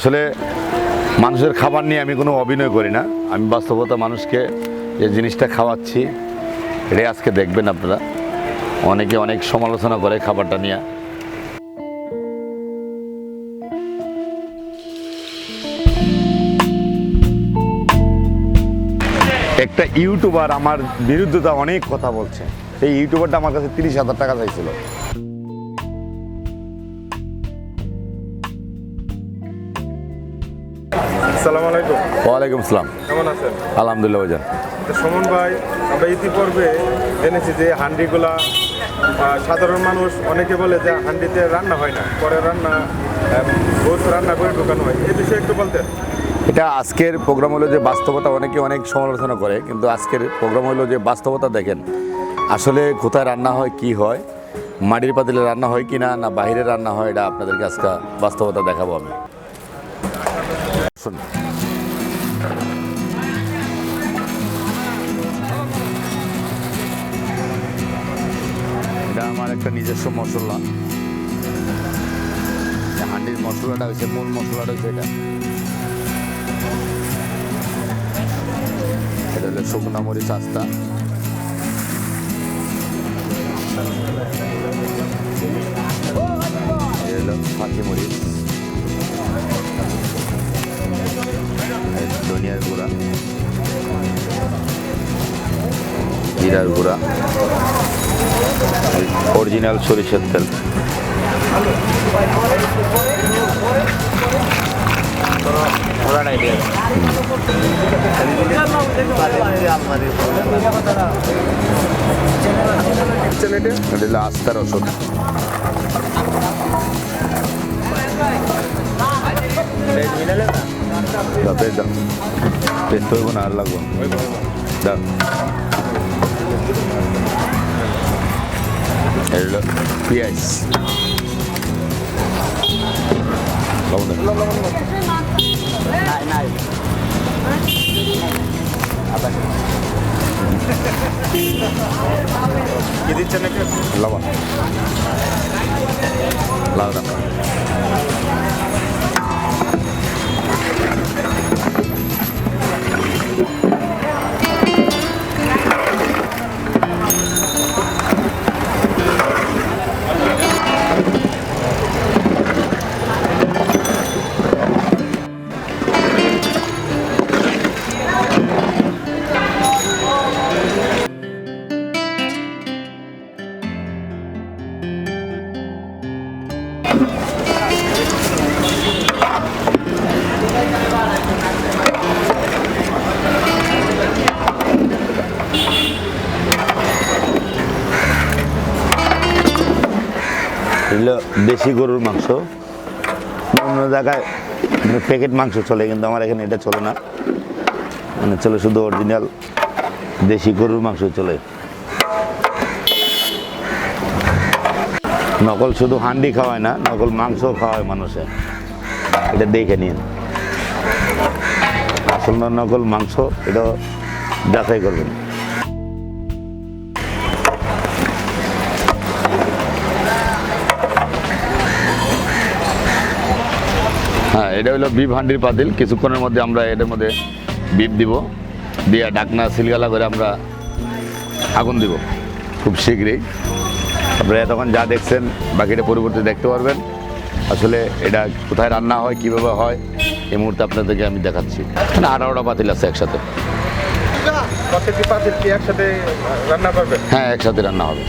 আসলে মানুষের খাবার নিয়ে আমি কোনো অভিনয় করি না। আমি বাস্তবতা মানুষকে যে জিনিসটা খাওয়াচ্ছি, এটাই আজকে দেখবেন আপনারা। অনেকে অনেক সমালোচনা করে খাবারটা নিয়ে। একটা ইউটিউবার আমার বিরুদ্ধতা অনেক কথা বলছে। সেই ইউটিউবারটা আমার কাছে তিরিশ হাজার টাকা চাইছিল। আসসালামু আলাইকুম। ওয়ালাইকুম আসসালাম। কেমন আছেন? আলহামদুলিল্লাহ ভাইজান সুমন ভাই আমরা ইতিপূর্বে জেনেছি যে হান্ডিগুলা সাধারণ মানুষ অনেকে বলে যে হান্ডিতে রান্না হয় না পরে রান্না বহুত রান্না করে ঢোকানো হয়। এই বিষয়ে একটু বলতেন। এটা আজকের প্রোগ্রাম হলো যে বাস্তবতা অনেকে অনেক সমালোচনা করে কিন্তু আজকের প্রোগ্রাম হলো যে বাস্তবতা দেখেন আসলে কোথায় রান্না হয় কি হয় মাটির পাতিলে রান্না হয় কি না না বাইরে রান্না হয় এটা আপনাদেরকে আজকে বাস্তবতা দেখাবো আমি। শুনুন এটা আমার একটা নিজস্ব মশলা। হান্ডির মশলাটা হয়েছে, মূল মশলাটা হয়েছে এটা। এটা হলো শুকনো মরিচ আস্তা। ফাঁকি মরিচ। জিরার গুঁড়া। অরিজিনাল সরিষার তেল। দাও, পেস্ট দাও। পেস্ট হইব না আর লাগবো। এটা হলো পেঁয়াজ লবণ দাও। কি দিচ্ছেন এগুলো দেশি গরুর মাংস। অন্য জায়গায় প্যাকেট মাংস চলে, কিন্তু আমার এখানে এটা চলে না। মানে চলে শুধু অরিজিনাল দেশি গরুর মাংস চলে। নকল শুধু হান্ডি খাওয়ায় না, নকল মাংস খাওয়ায় মানুষে। এটা দেখে নিন। আসল নকল মাংস এটা যাচাই করবেন। হ্যাঁ এটা হলো বিফ হান্ডির পাতিল। কিছুক্ষণের মধ্যে আমরা এটার মধ্যে বিপ দিব। দিয়ে ডাকনা সিলগালা করে আমরা আগুন দিব খুব শীঘ্রই। আপনারা এতক্ষণ যা দেখছেন বাকিটা পরিবর্তে দেখতে পারবেন। আসলে এটা কোথায় রান্না হয় কীভাবে হয় এই মুহূর্তে আপনাদেরকে আমি দেখাচ্ছি। মানে আঠারোটা পাতিল আছে একসাথে। পাতিল কি একসাথে রান্না করবেন? হ্যাঁ একসাথে রান্না হবে।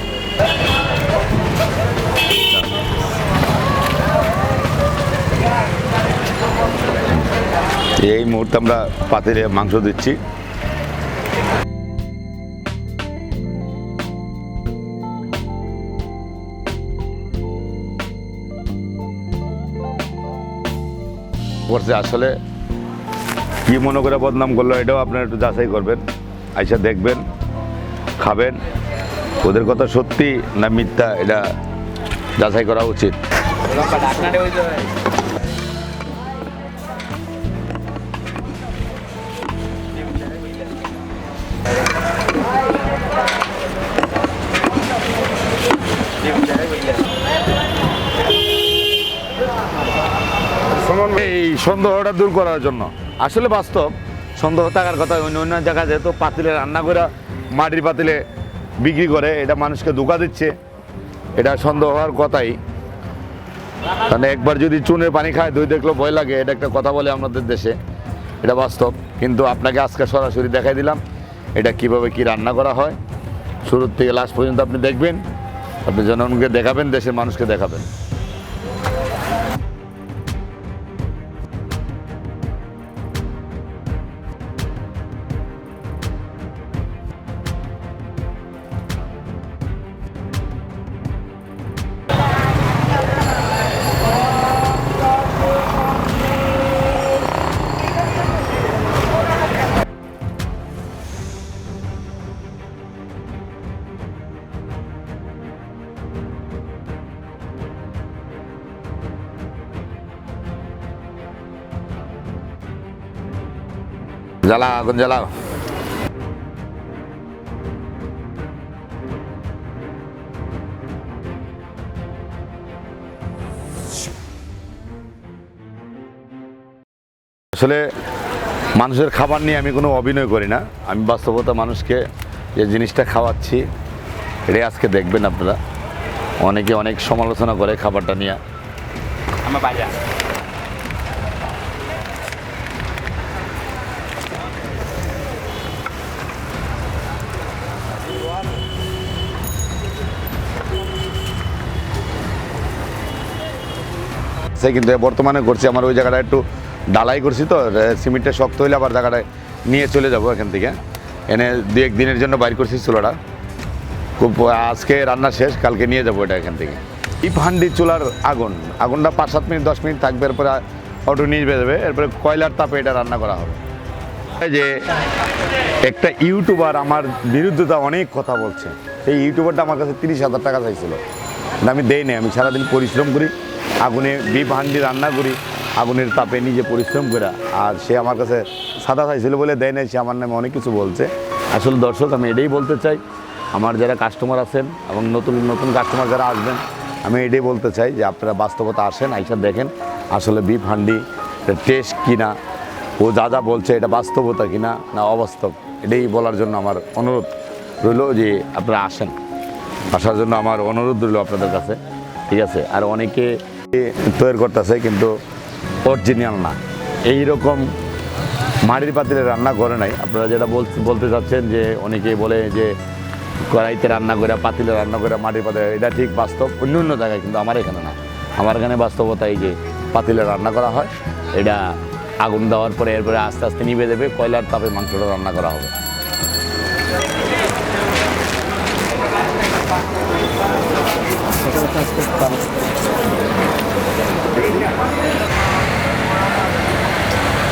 এই মুহূর্তে আমরা পাতিলে মাংস দিচ্ছি। করছে আসলে কি মনে করে বদনাম করল, এটাও আপনারা একটু যাচাই করবেন। আইসা দেখবেন, খাবেন। ওদের কথা সত্যি না মিথ্যা, এটা যাচাই করা উচিত। এই সন্দেহটা দূর করার জন্য। আসলে বাস্তব, সন্দেহ থাকার কথা অন্য অন্য জায়গায় যেহেতু পাতিলে রান্না করে মাটির পাতিলে বিক্রি করে, এটা মানুষকে ধোকা দিচ্ছে। এটা সন্দেহ হওয়ার কথাই। মানে একবার যদি চুনের পানি খায় দই দেখলেও ভয় লাগে, এটা একটা কথা বলে আমাদের দেশে। এটা বাস্তব, কিন্তু আপনাকে আজকে সরাসরি দেখাই দিলাম, এটা কীভাবে কি রান্না করা হয়। শুরুর থেকে লাস্ট পর্যন্ত আপনি দেখবেন। আপনি জনগণকে দেখাবেন দেশের মানুষকে দেখাবেন। জ্বালা, আগুন জ্বালাও। আসলে মানুষের খাবার নিয়ে আমি কোনো অভিনয় করি না। আমি বাস্তবতা মানুষকে যে জিনিসটা খাওয়াচ্ছি, এটাই আজকে দেখবেন আপনারা। অনেকে অনেক সমালোচনা করে খাবারটা নিয়ে। sama banyak. সে কিন্তু বর্তমানে করছি আমার ওই জায়গাটা একটু ডালাই করছি তো সিমেন্টটা শক্ত হইলে আবার জায়গাটায় নিয়ে চলে যাব এখান থেকে। এনে দু, এক দিনের জন্য বাইর করছি চুলাটা। খুব আজকে রান্না শেষ, কালকে নিয়ে যাব এটা এখান থেকে। ইপ হান্ডি চুলার আগুন, আগুনটা পাঁচ সাত মিনিট, দশ মিনিট থাকবে, এরপরে অটো নিয়ে যাবে এরপরে কয়লার তাপে এটা রান্না করা হবে। যে একটা ইউটিউবার আমার বিরুদ্ধতা অনেক কথা বলছে। সেই ইউটিউবারটা আমার কাছে তিরিশ হাজার টাকা চাইছিল। কিন্তু আমি দেই নাই, আমি সারাদিন পরিশ্রম করি। আগুনে বিপ হান্ডি রান্না করি, আগুনের তাপে নিজে পরিশ্রম করে। আর সে আমার কাছে সাদা চাইছিল বলে দেয় নাই, সে আমার নামে অনেক কিছু বলছে। আসলে দর্শক, আমি এটাই বলতে চাই, আমার যারা কাস্টমার আছেন এবং নতুন নতুন কাস্টমার যারা আসবেন, আমি এটাই বলতে চাই যে আপনারা বাস্তবতা আসেন, আইসা দেখেন আসলে বিপ হান্ডি টেস্ট কিনা, ও যা যা বলছে এটা বাস্তবতা কিনা না অবাস্তব, এটাই বলার জন্য আমার অনুরোধ রইল যে আপনারা আসেন। আসার জন্য আমার অনুরোধ রইল আপনাদের কাছে, ঠিক আছে? আর অনেকে তৈরি করতেছে, কিন্তু অরিজিনাল না। এই রকম মাটির পাতিলে রান্না করে নাই। আপনারা যেটা বলতে চাচ্ছেন যে, অনেকেই বলে যে, কড়াইতে রান্না করে, পাতিলে রান্না করে মাটির পাতিলে, এটা ঠিক বাস্তব অন্য অন্য জায়গায় কিন্তু আমার এখানে না। আমার এখানে বাস্তবতা এই যে, পাতিলে রান্না করা হয়, এটা আগুন দেওয়ার পরে, এরপরে আস্তে আস্তে নিভে দেবে কয়লার তাপে মাংসটা রান্না করা হবে।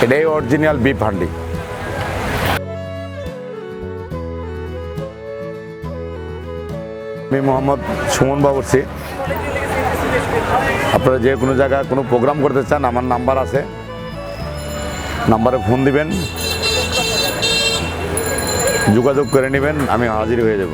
এটাই অরিজিনাল বিফ হান্ডি আমি মোহাম্মদ সুমন বাবুরসি আপনারা যে কোনো জায়গায় কোনো প্রোগ্রাম করতে চান, আমার নাম্বার আছে। নাম্বারে ফোন দিবেন। যোগাযোগ করে নেবেন, আমি হাজির হয়ে যাব।